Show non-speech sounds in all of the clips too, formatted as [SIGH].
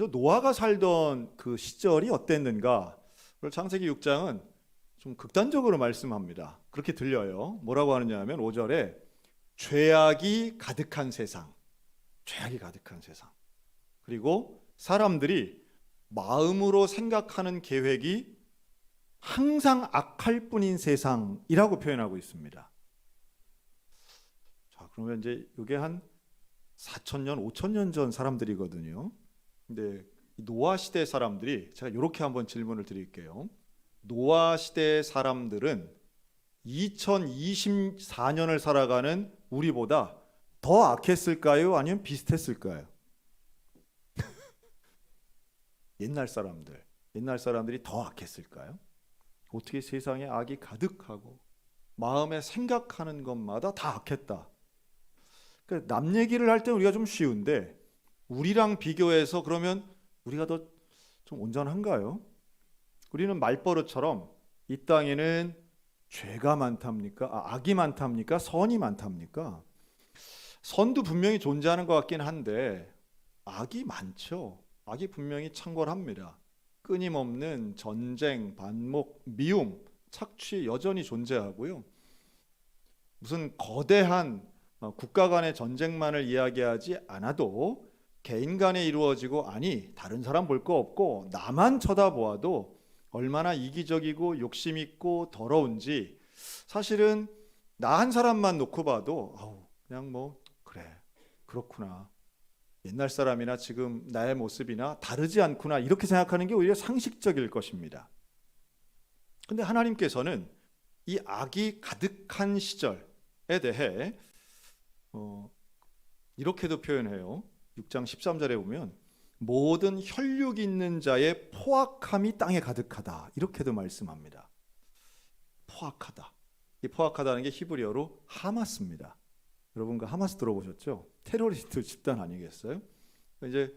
먼저 노아가 살던 그 시절이 어땠는가? 창세기 6장은 좀 극단적으로 말씀합니다. 그렇게 들려요. 뭐라고 하느냐 하면 5절에 죄악이 가득한 세상. 죄악이 가득한 세상. 그리고 사람들이 마음으로 생각하는 계획이 항상 악할 뿐인 세상이라고 표현하고 있습니다. 자, 그러면 이제 이게 한 4천 년, 5천 년 전 사람들이거든요. 근데 이 노아 시대 사람들이 제가 이렇게 한번 질문을 드릴게요. 노아 시대 사람들은 2024년을 살아가는 우리보다 더 악했을까요? 아니면 비슷했을까요? [LAUGHS] 옛날 사람들, 옛날 사람들이 더 악했을까요? 어떻게 세상에 악이 가득하고 마음에 생각하는 것마다 다 악했다. 그러니까 남 얘기를 할 때 우리가 좀 쉬운데 우리랑 비교해서 그러면 우리가 더 좀 온전한가요? 우리는 말버릇처럼 이 땅에는 죄가 많답니까? 아, 악이 많답니까? 선이 많답니까? 선도 분명히 존재하는 것 같긴 한데 악이 많죠. 악이 분명히 창궐합니다. 끊임없는 전쟁, 반목, 미움, 착취 여전히 존재하고요. 무슨 거대한 어, 국가 간의 전쟁만을 이야기하지 않아도 개인 간에 이루어지고 아니 다른 사람 볼 거 없고 나만 쳐다보아도 얼마나 이기적이고 욕심 있고 더러운지 사실은 나 한 사람만 놓고 봐도 아우 그냥 뭐 그래 그렇구나 옛날 사람이나 지금 나의 모습이나 다르지 않구나 이렇게 생각하는 게 오히려 상식적일 것입니다. 근데 하나님께서는 이 악이 가득한 시절에 대해 어, 이렇게도 표현해요. 6장 13절에 보면 모든 혈육 있는 자의 포악함이 땅에 가득하다. 이렇게도 말씀합니다. 포악하다. 이 포악하다는 게 히브리어로 하마스입니다. 여러분 그 하마스 들어보셨죠? 테러리스트 [LAUGHS] 집단 아니겠어요? 이제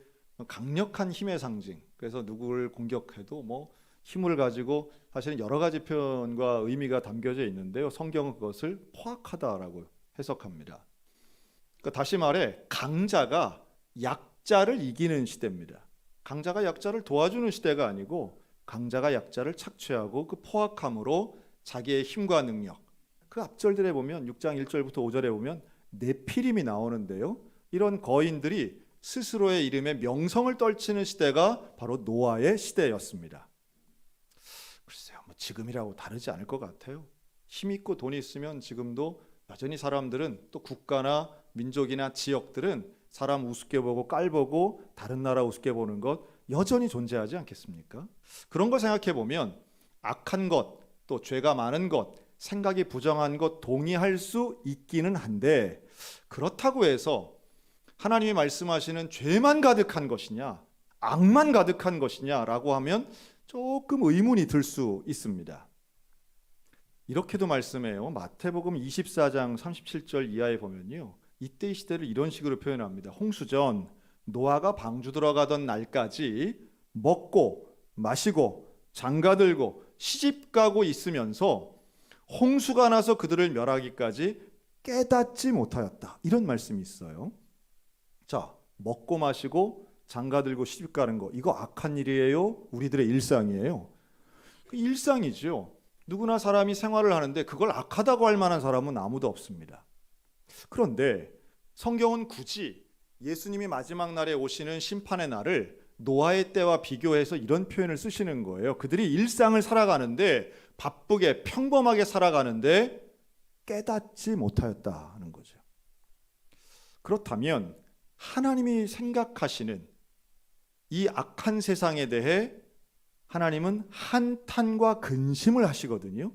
강력한 힘의 상징. 그래서 누구를 공격해도 뭐 힘을 가지고 사실은 여러 가지 표현과 의미가 담겨져 있는데요. 성경은 그것을 포악하다라고 해석합니다. 그러니까 다시 말해 강자가 약자를 이기는 시대입니다. 강자가 약자를 도와주는 시대가 아니고 강자가 약자를 착취하고 그 포악함으로 자기의 힘과 능력. 그 앞절들에 보면 6장 1절부터 5절에 보면 네피림이 나오는데요. 이런 거인들이 스스로의 이름에 명성을 떨치는 시대가 바로 노아의 시대였습니다. 글쎄요, 뭐 지금이라고 다르지 않을 것 같아요. 힘 있고 돈 있으면 지금도 여전히 사람들은 또 국가나 민족이나 지역들은 사람 우습게 보고 깔보고 다른 나라 우습게 보는 것 여전히 존재하지 않겠습니까? 그런 걸 생각해 보면 악한 것, 또 죄가 많은 것, 생각이 부정한 것 동의할 수 있기는 한데 그렇다고 해서 하나님이 말씀하시는 죄만 가득한 것이냐, 악만 가득한 것이냐라고 하면 조금 의문이 들 수 있습니다. 이렇게도 말씀해요. 마태복음 24장 37절 이하에 보면요. 이때의 시대를 이런 식으로 표현합니다. 홍수전 노아가 방주 들어가던 날까지 먹고 마시고 장가들고 시집 가고 있으면서 홍수가 나서 그들을 멸하기까지 깨닫지 못하였다. 이런 말씀이 있어요. 자, 먹고 마시고 장가들고 시집 가는 거 이거 악한 일이에요? 우리들의 일상이에요. 그 일상이죠. 누구나 사람이 생활을 하는데 그걸 악하다고 할 만한 사람은 아무도 없습니다. 그런데 성경은 굳이 예수님이 마지막 날에 오시는 심판의 날을 노아의 때와 비교해서 이런 표현을 쓰시는 거예요. 그들이 일상을 살아가는데 바쁘게 평범하게 살아가는데 깨닫지 못하였다는 거죠. 그렇다면 하나님이 생각하시는 이 악한 세상에 대해 하나님은 한탄과 근심을 하시거든요.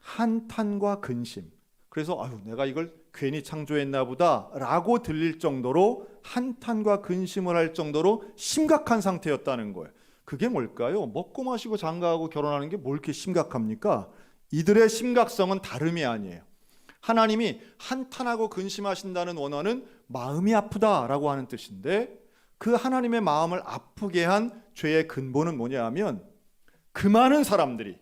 한탄과 근심. 그래서 아유 내가 이걸 괜히 창조했나 보다라고 들릴 정도로 한탄과 근심을 할 정도로 심각한 상태였다는 거예요. 그게 뭘까요? 먹고 마시고 장가하고 결혼하는 게 뭘 이렇게 심각합니까? 이들의 심각성은 다름이 아니에요. 하나님이 한탄하고 근심하신다는 원어는 마음이 아프다라고 하는 뜻인데 그 하나님의 마음을 아프게 한 죄의 근본은 뭐냐 하면 그 많은 사람들이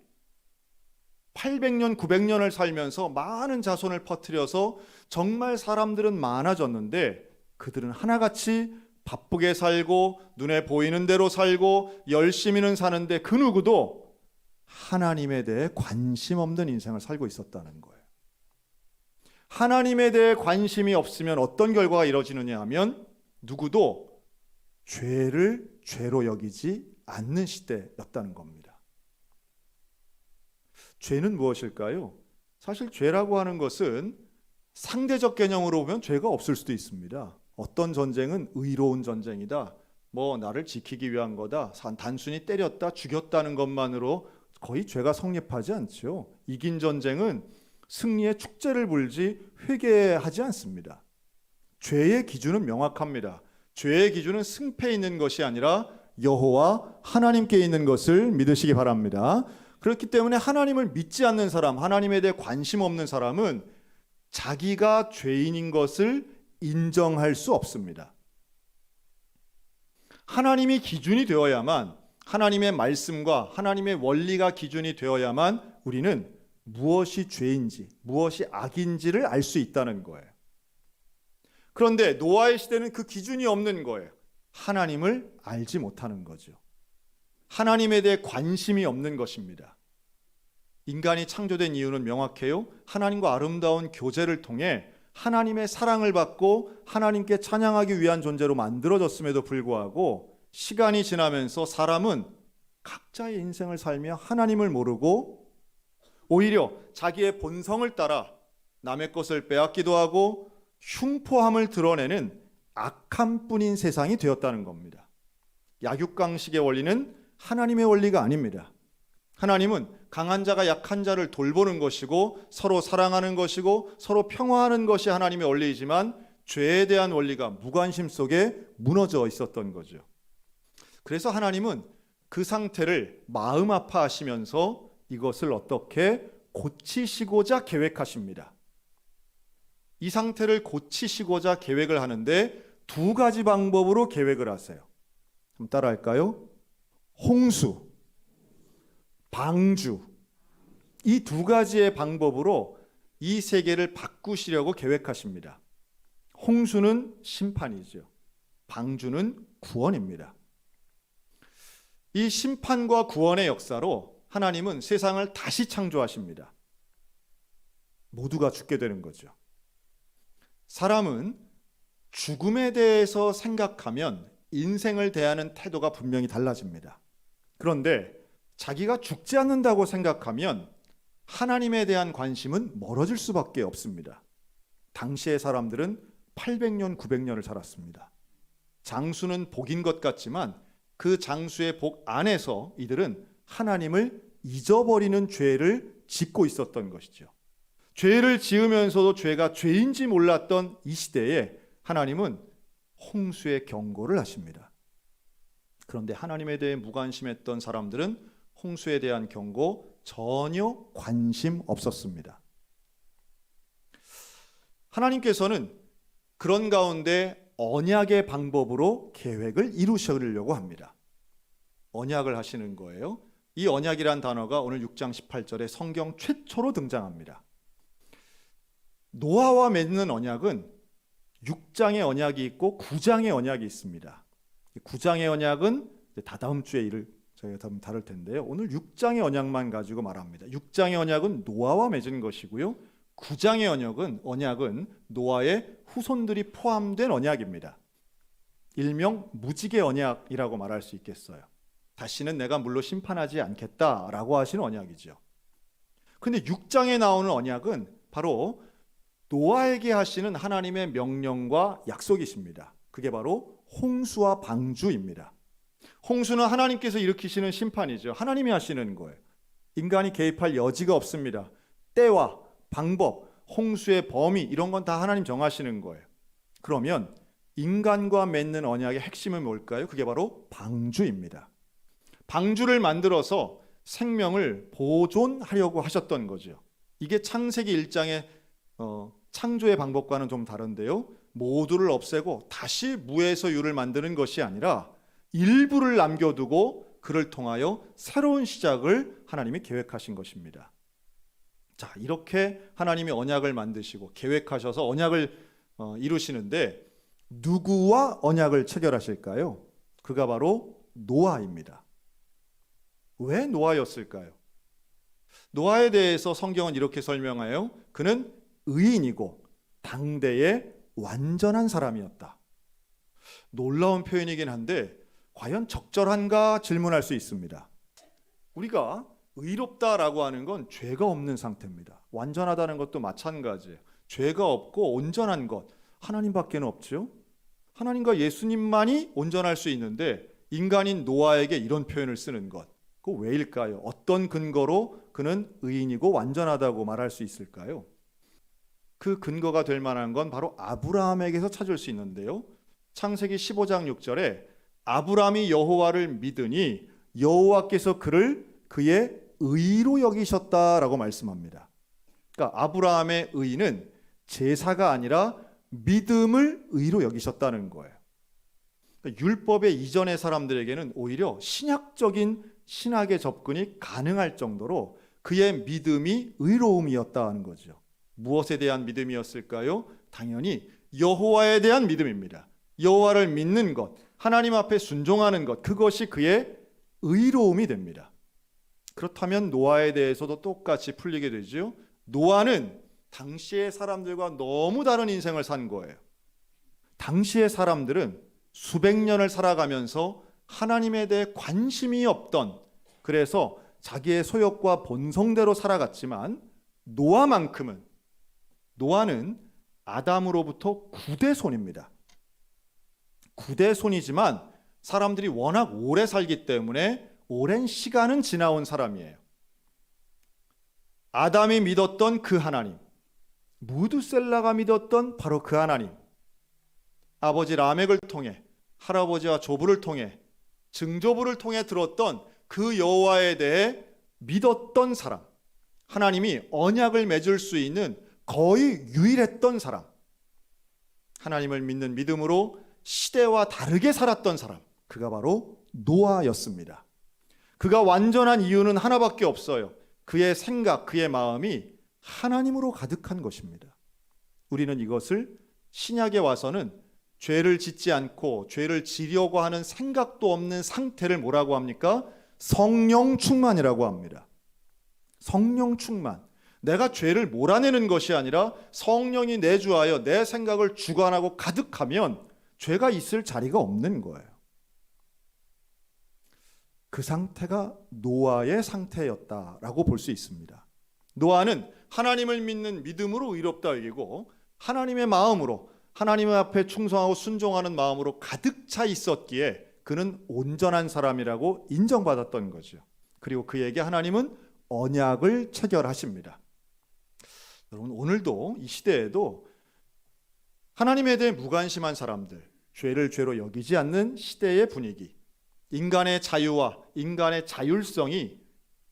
800년, 900년을 살면서 많은 자손을 퍼뜨려서 정말 사람들은 많아졌는데 그들은 하나같이 바쁘게 살고 눈에 보이는 대로 살고 열심히는 사는데 그 누구도 하나님에 대해 관심 없는 인생을 살고 있었다는 거예요. 하나님에 대해 관심이 없으면 어떤 결과가 이루어지느냐 하면 누구도 죄를 죄로 여기지 않는 시대였다는 겁니다. 죄는 무엇일까요? 사실 죄라고 하는 것은 상대적 개념으로 보면 죄가 없을 수도 있습니다. 어떤 전쟁은 의로운 전쟁이다. 뭐 나를 지키기 위한 거다. 단순히 때렸다, 죽였다는 것만으로 거의 죄가 성립하지 않죠. 이긴 전쟁은 승리의 축제를 불지 회개하지 않습니다. 죄의 기준은 명확합니다. 죄의 기준은 승패에 있는 것이 아니라 여호와 하나님께 있는 것을 믿으시기 바랍니다. 그렇기 때문에 하나님을 믿지 않는 사람, 하나님에 대해 관심 없는 사람은 자기가 죄인인 것을 인정할 수 없습니다. 하나님이 기준이 되어야만 하나님의 말씀과 하나님의 원리가 기준이 되어야만 우리는 무엇이 죄인지, 무엇이 악인지를 알 수 있다는 거예요. 그런데 노아의 시대는 그 기준이 없는 거예요. 하나님을 알지 못하는 거죠. 하나님에 대해 관심이 없는 것입니다. 인간이 창조된 이유는 명확해요. 하나님과 아름다운 교제를 통해 하나님의 사랑을 받고 하나님께 찬양하기 위한 존재로 만들어졌음에도 불구하고 시간이 지나면서 사람은 각자의 인생을 살며 하나님을 모르고 오히려 자기의 본성을 따라 남의 것을 빼앗기도 하고 흉포함을 드러내는 악한 뿐인 세상이 되었다는 겁니다. 약육강식의 원리는 하나님의 원리가 아닙니다. 하나님은 강한 자가 약한 자를 돌보는 것이고 서로 사랑하는 것이고 서로 평화하는 것이 하나님의 원리이지만 죄에 대한 원리가 무관심 속에 무너져 있었던 거죠. 그래서 하나님은 그 상태를 마음 아파하시면서 이것을 어떻게 고치시고자 계획하십니다. 이 상태를 고치시고자 계획을 하는데 두 가지 방법으로 계획을 하세요. 좀 따라 할까요? 홍수, 방주. 이 두 가지의 방법으로 이 세계를 바꾸시려고 계획하십니다. 홍수는 심판이죠. 방주는 구원입니다. 이 심판과 구원의 역사로 하나님은 세상을 다시 창조하십니다. 모두가 죽게 되는 거죠. 사람은 죽음에 대해서 생각하면 인생을 대하는 태도가 분명히 달라집니다. 그런데 자기가 죽지 않는다고 생각하면 하나님에 대한 관심은 멀어질 수밖에 없습니다. 당시의 사람들은 800년, 900년을 살았습니다. 장수는 복인 것 같지만 그 장수의 복 안에서 이들은 하나님을 잊어버리는 죄를 짓고 있었던 것이죠. 죄를 지으면서도 죄가 죄인지 몰랐던 이 시대에 하나님은 홍수의 경고를 하십니다. 그런데 하나님에 대해 무관심했던 사람들은 홍수에 대한 경고 전혀 관심 없었습니다. 하나님께서는 그런 가운데 언약의 방법으로 계획을 이루시려고 합니다. 언약을 하시는 거예요. 이 언약이란 단어가 오늘 6장 18절에 성경 최초로 등장합니다. 노아와 맺는 언약은 6장의 언약이 있고 9장의 언약이 있습니다. 9장의 언약은 다다음 주에 일을 저희가 다음 다룰 텐데요. 오늘 6장의 언약만 가지고 말합니다. 6장의 언약은 노아와 맺은 것이고요. 9장의 언약은 언약은 노아의 후손들이 포함된 언약입니다. 일명 무지개 언약이라고 말할 수 있겠어요. 다시는 내가 물로 심판하지 않겠다라고 하시는 언약이죠. 근데 6장에 나오는 언약은 바로 노아에게 하시는 하나님의 명령과 약속이십니다. 그게 바로 홍수와 방주입니다. 홍수는 하나님께서 일으키시는 심판이죠. 하나님이 하시는 거예요. 인간이 개입할 여지가 없습니다. 때와 방법, 홍수의 범위 이런 건 다 하나님 정하시는 거예요. 그러면 인간과 맺는 언약의 핵심은 뭘까요? 그게 바로 방주입니다. 방주를 만들어서 생명을 보존하려고 하셨던 거죠. 이게 창세기 1장의 어, 창조의 방법과는 좀 다른데요. 모두를 없애고 다시 무에서 유를 만드는 것이 아니라 일부를 남겨두고 그를 통하여 새로운 시작을 하나님이 계획하신 것입니다. 자, 이렇게 하나님이 언약을 만드시고 계획하셔서 언약을 어, 이루시는데 누구와 언약을 체결하실까요? 그가 바로 노아입니다. 왜 노아였을까요? 노아에 대해서 성경은 이렇게 설명하여 그는 의인이고 당대의 완전한 사람이었다. 놀라운 표현이긴 한데 과연 적절한가 질문할 수 있습니다. 우리가 의롭다라고 하는 건 죄가 없는 상태입니다. 완전하다는 것도 마찬가지예요. 죄가 없고 온전한 것 하나님밖에는 없죠. 하나님과 예수님만이 온전할 수 있는데 인간인 노아에게 이런 표현을 쓰는 것. 그 왜일까요? 어떤 근거로 그는 의인이고 완전하다고 말할 수 있을까요? 그 근거가 될 만한 건 바로 아브라함에게서 찾을 수 있는데요. 창세기 15장 6절에 아브라함이 여호와를 믿으니 여호와께서 그를 그의 의로 여기셨다라고 말씀합니다. 그러니까 아브라함의 의는 제사가 아니라 믿음을 의로 여기셨다는 거예요. 그러니까 율법의 이전의 사람들에게는 오히려 신약적인 신학의 접근이 가능할 정도로 그의 믿음이 의로움이었다는 거죠. 무엇에 대한 믿음이었을까요? 당연히 여호와에 대한 믿음입니다. 여호와를 믿는 것, 하나님 앞에 순종하는 것, 그것이 그의 의로움이 됩니다. 그렇다면 노아에 대해서도 똑같이 풀리게 되죠. 노아는 당시의 사람들과 너무 다른 인생을 산 거예요. 당시의 사람들은 수백 년을 살아가면서 하나님에 대해 관심이 없던 그래서 자기의 소욕과 본성대로 살아갔지만 노아만큼은 노아는 아담으로부터 구대손입니다. 구대손이지만 사람들이 워낙 오래 살기 때문에 오랜 시간은 지나온 사람이에요. 아담이 믿었던 그 하나님, 무드셀라가 믿었던 바로 그 하나님, 아버지 라멕을 통해 할아버지와 조부를 통해 증조부를 통해 들었던 그 여호와에 대해 믿었던 사람, 하나님이 언약을 맺을 수 있는 거의 유일했던 사람, 하나님을 믿는 믿음으로 시대와 다르게 살았던 사람, 그가 바로 노아였습니다. 그가 완전한 이유는 하나밖에 없어요. 그의 생각, 그의 마음이 하나님으로 가득한 것입니다. 우리는 이것을 신약에 와서는 죄를 짓지 않고 죄를 지려고 하는 생각도 없는 상태를 뭐라고 합니까? 성령 충만이라고 합니다. 성령 충만. 내가 죄를 몰아내는 것이 아니라 성령이 내주하여 내 생각을 주관하고 가득하면 죄가 있을 자리가 없는 거예요. 그 상태가 노아의 상태였다라고 볼 수 있습니다. 노아는 하나님을 믿는 믿음으로 의롭다 여기고 하나님의 마음으로 하나님 앞에 충성하고 순종하는 마음으로 가득 차 있었기에 그는 온전한 사람이라고 인정받았던 거죠. 그리고 그에게 하나님은 언약을 체결하십니다. 여러분 오늘도 이 시대에도 하나님에 대해 무관심한 사람들, 죄를 죄로 여기지 않는 시대의 분위기, 인간의 자유와 인간의 자율성이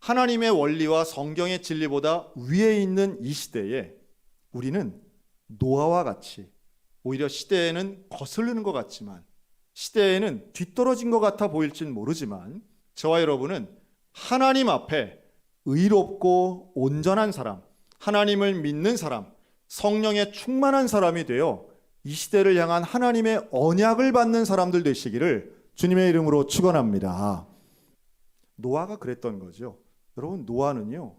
하나님의 원리와 성경의 진리보다 위에 있는 이 시대에 우리는 노아와 같이 오히려 시대에는 거슬리는 것 같지만 시대에는 뒤떨어진 것 같아 보일진 모르지만 저와 여러분은 하나님 앞에 의롭고 온전한 사람, 하나님을 믿는 사람, 성령에 충만한 사람이 되어 이 시대를 향한 하나님의 언약을 받는 사람들 되시기를 주님의 이름으로 축원합니다. 노아가 그랬던 거죠. 여러분 노아는요.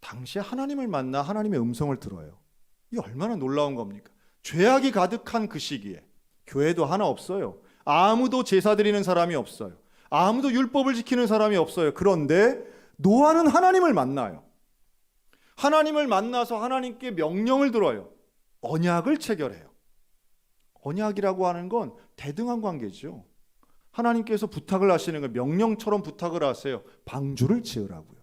당시에 하나님을 만나 하나님의 음성을 들어요. 이 얼마나 놀라운 겁니까? 죄악이 가득한 그 시기에 교회도 하나 없어요. 아무도 제사 드리는 사람이 없어요. 아무도 율법을 지키는 사람이 없어요. 그런데 노아는 하나님을 만나요. 하나님을 만나서 하나님께 명령을 들어요. 언약을 체결해요. 언약이라고 하는 건 대등한 관계죠. 하나님께서 부탁을 하시는 거 명령처럼 부탁을 하세요. 방주를 지으라고요.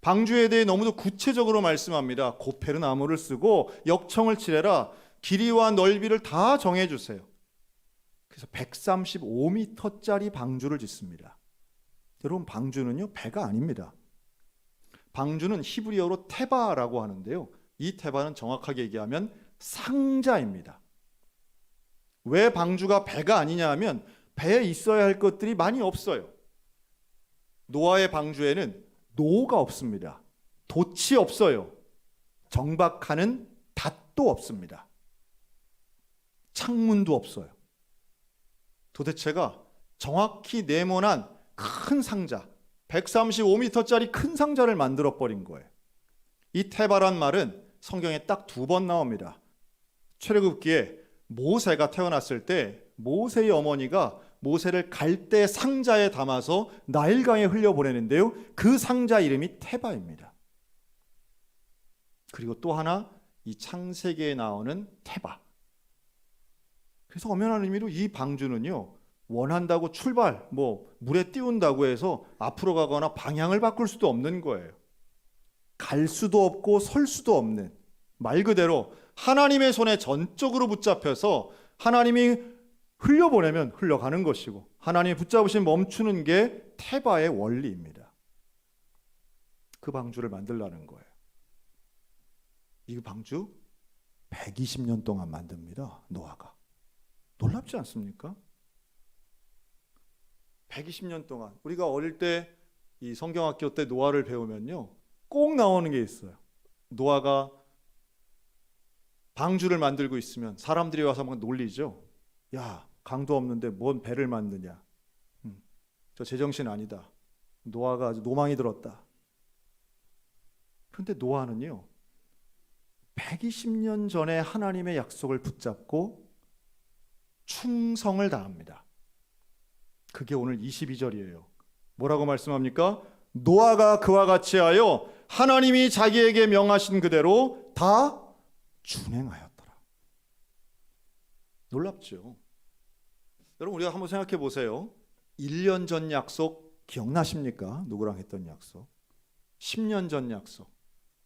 방주에 대해 너무도 구체적으로 말씀합니다. 고페르 나무를 쓰고 역청을 칠해라. 길이와 넓이를 다 정해 주세요. 그래서 135m짜리 방주를 짓습니다. 여러분 방주는요 배가 아닙니다. 방주는 히브리어로 테바라고 하는데요. 이 테바는 정확하게 얘기하면 상자입니다. 왜 방주가 배가 아니냐 하면 배에 있어야 할 것들이 많이 없어요. 노아의 방주에는 노가 없습니다. 돛이 없어요. 정박하는 닷도 없습니다. 창문도 없어요. 도대체가 정확히 네모난 큰 상자, 135m짜리 큰 상자를 만들어 버린 거예요. 이 테바란 말은 성경에 딱 두 번 나옵니다. 출애굽기에 모세가 태어났을 때 모세의 어머니가 모세를 갈대 상자에 담아서 나일강에 흘려 보내는데요. 그 상자 이름이 테바입니다. 그리고 또 하나 이 창세기에 나오는 테바. 그래서 엄연한 의미로 이 방주는요. 원한다고 출발, 뭐 물에 띄운다고 해서 앞으로 가거나 방향을 바꿀 수도 없는 거예요. 갈 수도 없고 설 수도 없는 말 그대로 하나님의 손에 전적으로 붙잡혀서 하나님이 흘려보내면 흘러가는 것이고 하나님이 붙잡으신 멈추는 게 테바의 원리입니다. 그 방주를 만들라는 거예요. 이 방주 120년 동안 만듭니다. 노아가. 놀랍지 않습니까? 120년 동안 우리가 어릴 때 이 성경학교 때 노아를 배우면요. 꼭 나오는 게 있어요. 노아가 방주를 만들고 있으면 사람들이 와서 막 놀리죠. 야, 강도 없는데 뭔 배를 만드냐. 음, 저 제정신 아니다. 노아가 아주 노망이 들었다. 그런데 노아는요. 120년 전에 하나님의 약속을 붙잡고 충성을 다합니다. 그게 오늘 22절이에요. 뭐라고 말씀합니까? 노아가 그와 같이 하여 하나님이 자기에게 명하신 그대로 다 준행하였더라. 놀랍죠. 여러분 우리가 한번 생각해 보세요. 1년 전 약속 기억나십니까? 누구랑 했던 약속? 10년 전 약속.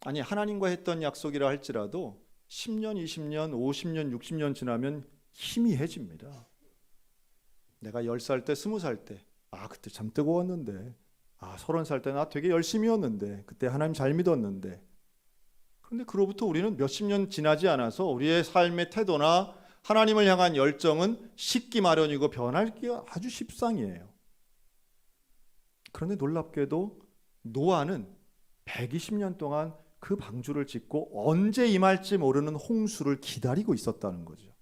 아니 하나님과 했던 약속이라 할지라도 10년, 20년, 50년, 60년 지나면 희미해집니다. 내가 10살 때, 20살 때, 아, 그때 참 뜨거웠는데, 아, 30살 때 나 되게 열심히였는데, 그때 하나님 잘 믿었는데. 그런데 그로부터 우리는 몇십 년 지나지 않아서 우리의 삶의 태도나 하나님을 향한 열정은 식기 마련이고 변할기가 아주 십상이에요. 그런데 놀랍게도 노아는 120년 동안 그 방주를 짓고 언제 임할지 모르는 홍수를 기다리고 있었다는 거죠.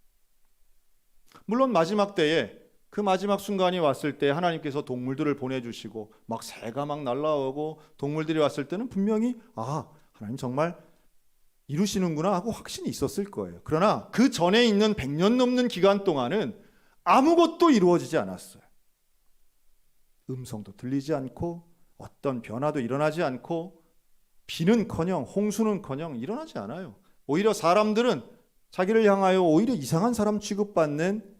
물론 마지막 때에 그 마지막 순간이 왔을 때 하나님께서 동물들을 보내주시고 막 새가 막 날라오고 동물들이 왔을 때는 분명히 아 하나님 정말 이루시는구나 하고 확신이 있었을 거예요. 그러나 그 전에 있는 100년 넘는 기간 동안은 아무것도 이루어지지 않았어요. 음성도 들리지 않고 어떤 변화도 일어나지 않고 비는커녕 홍수는커녕 일어나지 않아요. 오히려 사람들은 자기를 향하여 오히려 이상한 사람 취급받는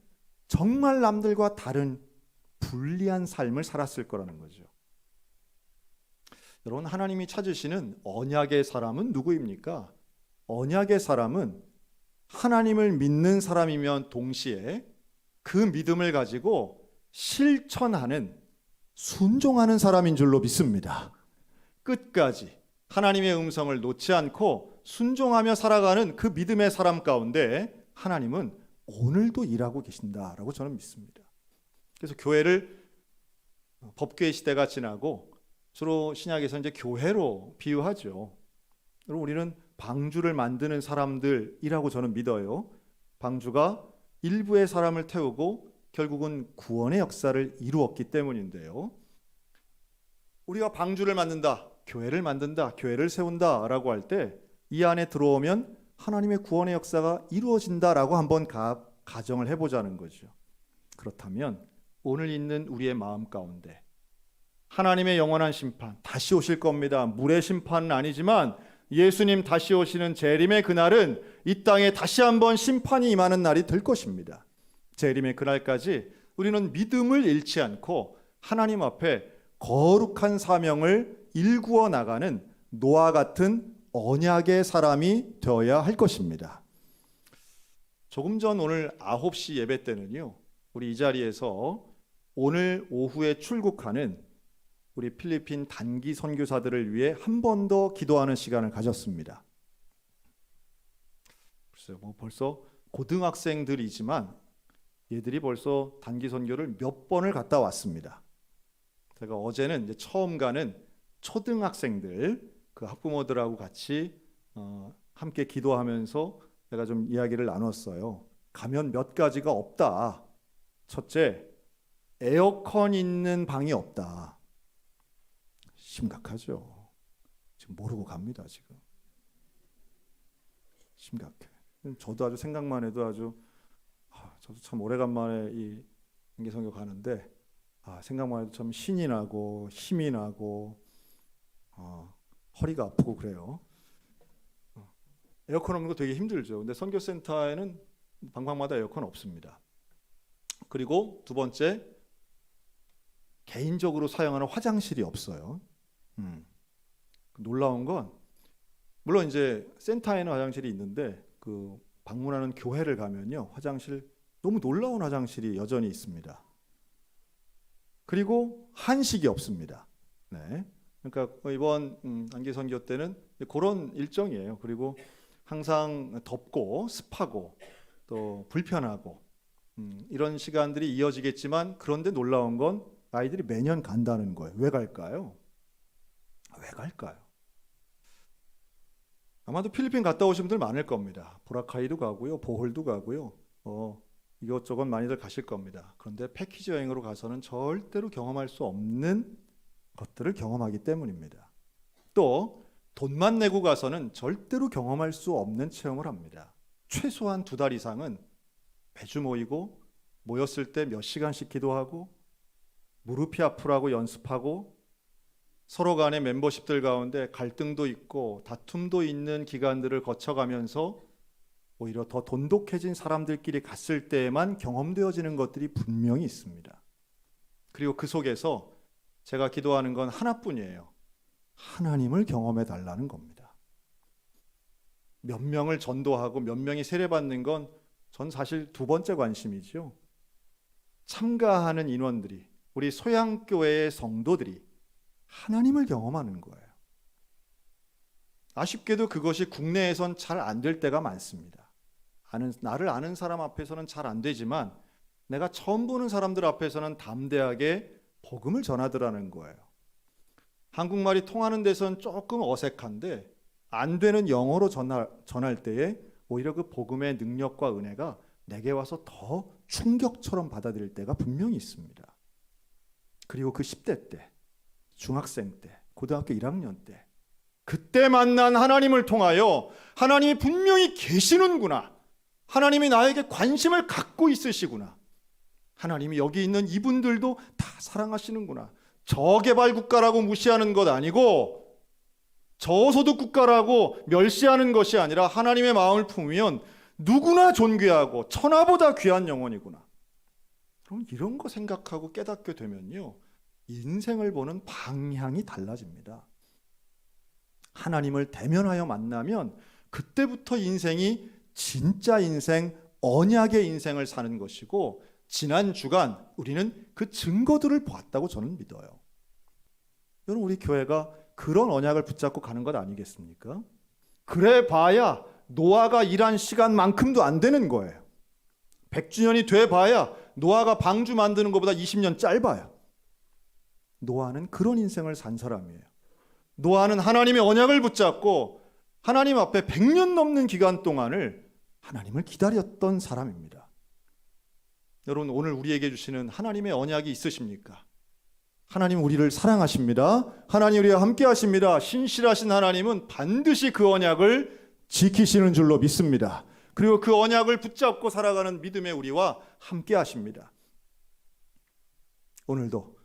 정말 남들과 다른 불리한 삶을 살았을 거라는 거죠. 여러분 하나님이 찾으시는 언약의 사람은 누구입니까? 언약의 사람은 하나님을 믿는 사람이면 동시에 그 믿음을 가지고 실천하는 순종하는 사람인 줄로 믿습니다. 끝까지 하나님의 음성을 놓지 않고 순종하며 살아가는 그 믿음의 사람 가운데 하나님은 오늘도 일하고 계신다라고 저는 믿습니다. 그래서 교회를 법궤 시대가 지나고 주로 신약에서 이제 교회로 비유하죠. 여러분 우리는 방주를 만드는 사람들이라고 저는 믿어요. 방주가 일부의 사람을 태우고 결국은 구원의 역사를 이루었기 때문인데요. 우리가 방주를 만든다, 교회를 만든다, 교회를 세운다라고 할 때 이 안에 들어오면 하나님의 구원의 역사가 이루어진다라고 한번 가, 가정을 해보자는 거죠. 그렇다면 오늘 있는 우리의 마음 가운데 하나님의 영원한 심판 다시 오실 겁니다. 물의 심판은 아니지만 예수님 다시 오시는 재림의 그날은 이 땅에 다시 한번 심판이 임하는 날이 될 것입니다. 재림의 그날까지 우리는 믿음을 잃지 않고 하나님 앞에 거룩한 사명을 일구어 나가는 노아 같은 언약의 사람이 되어야 할 것입니다. 조금 전 오늘 9시 예배 때는요. 우리 이 자리에서 오늘 오후에 출국하는 우리 필리핀 단기 선교사들을 위해 한 번 더 기도하는 시간을 가졌습니다. 글쎄요, 뭐 벌써 고등학생들이지만 얘들이 벌써 단기 선교를 몇 번을 갔다 왔습니다. 제가 어제는 이제 처음 가는 초등학생들 그 학부모들하고 같이 어, 함께 기도하면서 제가 좀 이야기를 나눴어요. 가면 몇 가지가 없다. 첫째, 에어컨 있는 방이 없다. 심각하죠. 지금 모르고 갑니다, 지금. 심각해. 저도 아주 생각만 해도 아주 아, 저도 참 오래간만에 이 인계성교 가는데 아, 생각만 해도 참 신이 나고 힘이 나고 어, 허리가 아프고 그래요. 어, 에어컨 없는 거 되게 힘들죠. 근데 선교센터에는 방방마다 에어컨 없습니다. 그리고 두 번째 개인적으로 사용하는 화장실이 없어요. 음. 놀라운 건 물론 이제 센터에는 화장실이 있는데 그 방문하는 교회를 가면요 화장실 너무 놀라운 화장실이 여전히 있습니다. 그리고 한식이 없습니다. 네. 그러니까 이번 음, 안개 선교 때는 그런 일정이에요. 그리고 항상 덥고 습하고 또 불편하고 음, 이런 시간들이 이어지겠지만 그런데 놀라운 건 아이들이 매년 간다는 거예요. 왜 갈까요? 왜 갈까요? 아마도 필리핀 갔다 오신 분들 많을 겁니다. 보라카이도 가고요, 보홀도 가고요. 어, 이것저것 많이들 가실 겁니다. 그런데 패키지 여행으로 가서는 절대로 경험할 수 없는 것들을 경험하기 때문입니다. 또 돈만 내고 가서는 절대로 경험할 수 없는 체험을 합니다. 최소한 두 달 이상은 매주 모이고 모였을 때 몇 시간씩 기도하고 무릎이 아프라고 연습하고 서로 간의 멤버십들 가운데 갈등도 있고 다툼도 있는 기간들을 거쳐가면서 오히려 더 돈독해진 사람들끼리 갔을 때에만 경험되어지는 것들이 분명히 있습니다. 그리고 그 속에서 제가 기도하는 건 하나뿐이에요. 하나님을 경험해 달라는 겁니다. 몇 명을 전도하고 몇 명이 세례받는 건 전 사실 두 번째 관심이죠. 참가하는 인원들이 우리 소양교회의 성도들이 하나님을 경험하는 거예요. 아쉽게도 그것이 국내에선 잘 안 될 때가 많습니다. 아는 나를 아는 사람 앞에서는 잘 안 되지만 내가 처음 보는 사람들 앞에서는 담대하게 복음을 전하더라는 거예요. 한국말이 통하는 데선 조금 어색한데 안 되는 영어로 전할, 전할 때에 오히려 그 복음의 능력과 은혜가 내게 와서 더 충격처럼 받아들일 때가 분명히 있습니다. 그리고 그 10대 때, 중학생 때, 고등학교 1학년 때, 그때 만난 하나님을 통하여 하나님이 분명히 계시는구나. 하나님이 나에게 관심을 갖고 있으시구나. 하나님이 여기 있는 이분들도 다 사랑하시는구나. 저개발 국가라고 무시하는 것 아니고 저소득 국가라고 멸시하는 것이 아니라 하나님의 마음을 품으면 누구나 존귀하고 천하보다 귀한 영혼이구나. 그럼 이런 거 생각하고 깨닫게 되면요. 인생을 보는 방향이 달라집니다. 하나님을 대면하여 만나면 그때부터 인생이 진짜 인생, 언약의 인생을 사는 것이고 지난 주간 우리는 그 증거들을 보았다고 저는 믿어요. 여러분 우리 교회가 그런 언약을 붙잡고 가는 것 아니겠습니까? 그래 봐야 노아가 일한 시간만큼도 안 되는 거예요. 100주년이 돼 봐야 노아가 방주 만드는 것보다 20년 짧아요. 노아는 그런 인생을 산 사람이에요. 노아는 하나님의 언약을 붙잡고 하나님 앞에 100년 넘는 기간 동안을 하나님을 기다렸던 사람입니다. 여러분 오늘 우리에게 주시는 하나님의 언약이 있으십니까? 하나님 우리를 사랑하십니다. 하나님 우리와 함께 하십니다. 신실하신 하나님은 반드시 그 언약을 지키시는 줄로 믿습니다. 그리고 그 언약을 붙잡고 살아가는 믿음의 우리와 함께 하십니다. 오늘도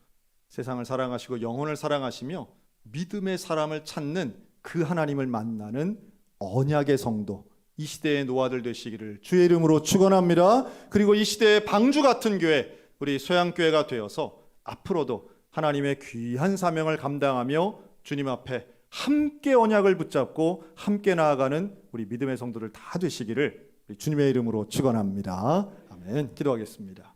세상을 사랑하시고 영혼을 사랑하시며 믿음의 사람을 찾는 그 하나님을 만나는 언약의 성도 이 시대의 노아들 되시기를 주의 이름으로 축원합니다. 그리고 이 시대의 방주 같은 교회 우리 소양교회가 되어서 앞으로도 하나님의 귀한 사명을 감당하며 주님 앞에 함께 언약을 붙잡고 함께 나아가는 우리 믿음의 성도들 다 되시기를 주님의 이름으로 축원합니다. 아멘. 기도하겠습니다.